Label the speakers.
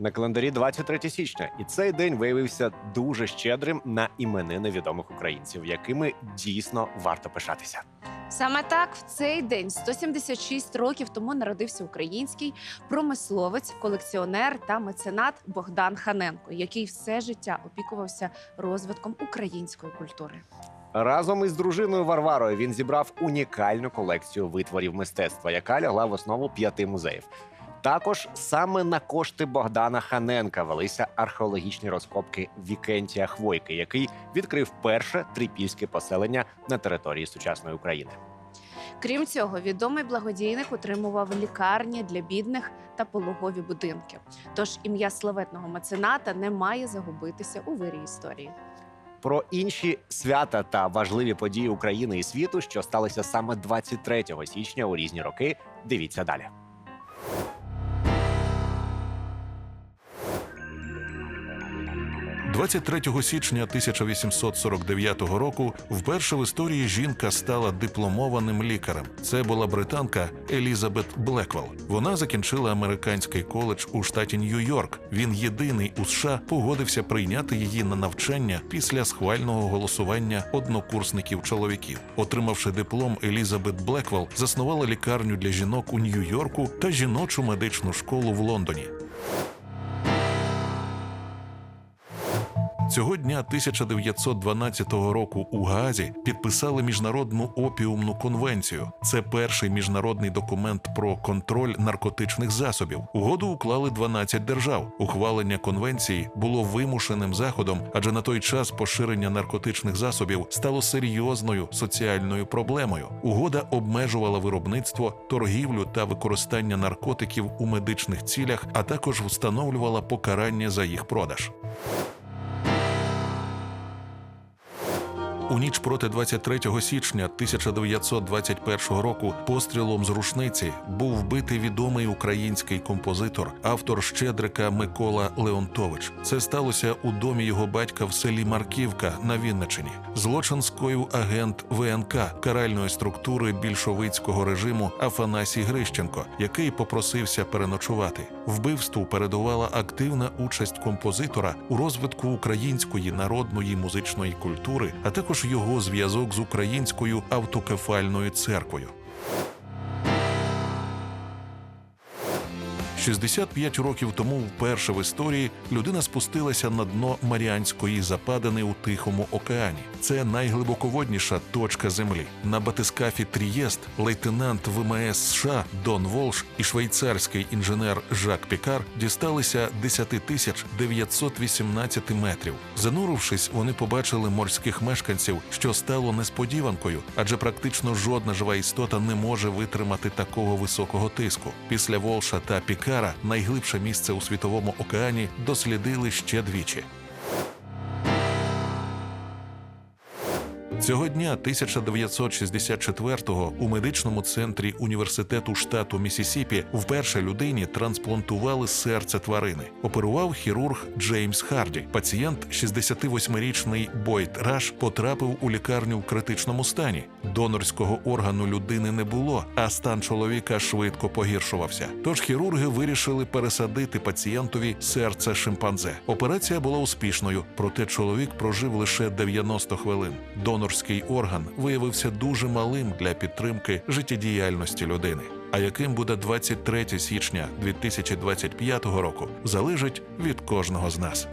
Speaker 1: На календарі 23 січня, і цей день виявився дуже щедрим на іменини відомих українців, якими дійсно варто пишатися.
Speaker 2: Саме так в цей день, 176 років тому, народився український промисловець, колекціонер та меценат Богдан Ханенко, який все життя опікувався розвитком української культури.
Speaker 1: Разом із дружиною Варварою він зібрав унікальну колекцію витворів мистецтва, яка лягла в основу п'яти музеїв. Також саме на кошти Богдана Ханенка велися археологічні розкопки Вікентія Хвойки, який відкрив перше трипільське поселення на території сучасної України.
Speaker 2: Крім цього, відомий благодійник утримував лікарні для бідних та пологові будинки. Тож ім'я славетного мецената не має загубитися у вирі історії.
Speaker 1: Про інші свята та важливі події України і світу, що сталися саме 23 січня у різні роки. Дивіться далі.
Speaker 3: – 23 січня 1849 року вперше в історії жінка стала дипломованим лікарем. Це була британка Елізабет Блеквелл. Вона закінчила американський коледж у штаті Нью-Йорк. Він єдиний у США погодився прийняти її на навчання після схвального голосування однокурсників чоловіків. Отримавши диплом, Елізабет Блеквелл заснувала лікарню для жінок у Нью-Йорку та жіночу медичну школу в Лондоні. Цього дня 1912 року у Гаазі підписали міжнародну опіумну конвенцію. Це перший міжнародний документ про контроль наркотичних засобів. Угоду уклали 12 держав. Ухвалення конвенції було вимушеним заходом, адже на той час поширення наркотичних засобів стало серйозною соціальною проблемою. Угода обмежувала виробництво, торгівлю та використання наркотиків у медичних цілях, а також встановлювала покарання за їх продаж. У ніч проти 23 січня 1921 року пострілом з рушниці був вбитий відомий український композитор, автор Щедрика Микола Леонтович. Це сталося у домі його батька в селі Марківка на Вінничині. Злочин скоїв агент ВНК каральної структури більшовицького режиму Афанасій Грищенко, який попросився переночувати. Вбивству передувала активна участь композитора у розвитку української народної музичної культури, а також його зв'язок з українською автокефальною церквою. 65 років тому, вперше в історії, людина спустилася на дно Маріанської западини у Тихому океані. Це найглибоководніша точка землі. На батискафі Трієст лейтенант ВМС США Дон Волш і швейцарський інженер Жак Пікар дісталися 10 тисяч 918 метрів. Занурившись, вони побачили морських мешканців, що стало несподіванкою, адже практично жодна жива істота не може витримати такого високого тиску. Після Волша та Пікара найглибше місце у світовому океані дослідили ще двічі. Цього дня 1964-го у медичному центрі університету штату Місісіпі вперше людині трансплантували серце тварини. Оперував хірург Джеймс Харді. Пацієнт, 68-річний Бойт Раш, потрапив у лікарню в критичному стані. Донорського органу людини не було, а стан чоловіка швидко погіршувався. Тож хірурги вирішили пересадити пацієнтові серце шимпанзе. Операція була успішною, проте чоловік прожив лише 90 хвилин. Донорський орган виявився дуже малим для підтримки життєдіяльності людини. А яким буде 23 січня 2025 року, залежить від кожного з нас.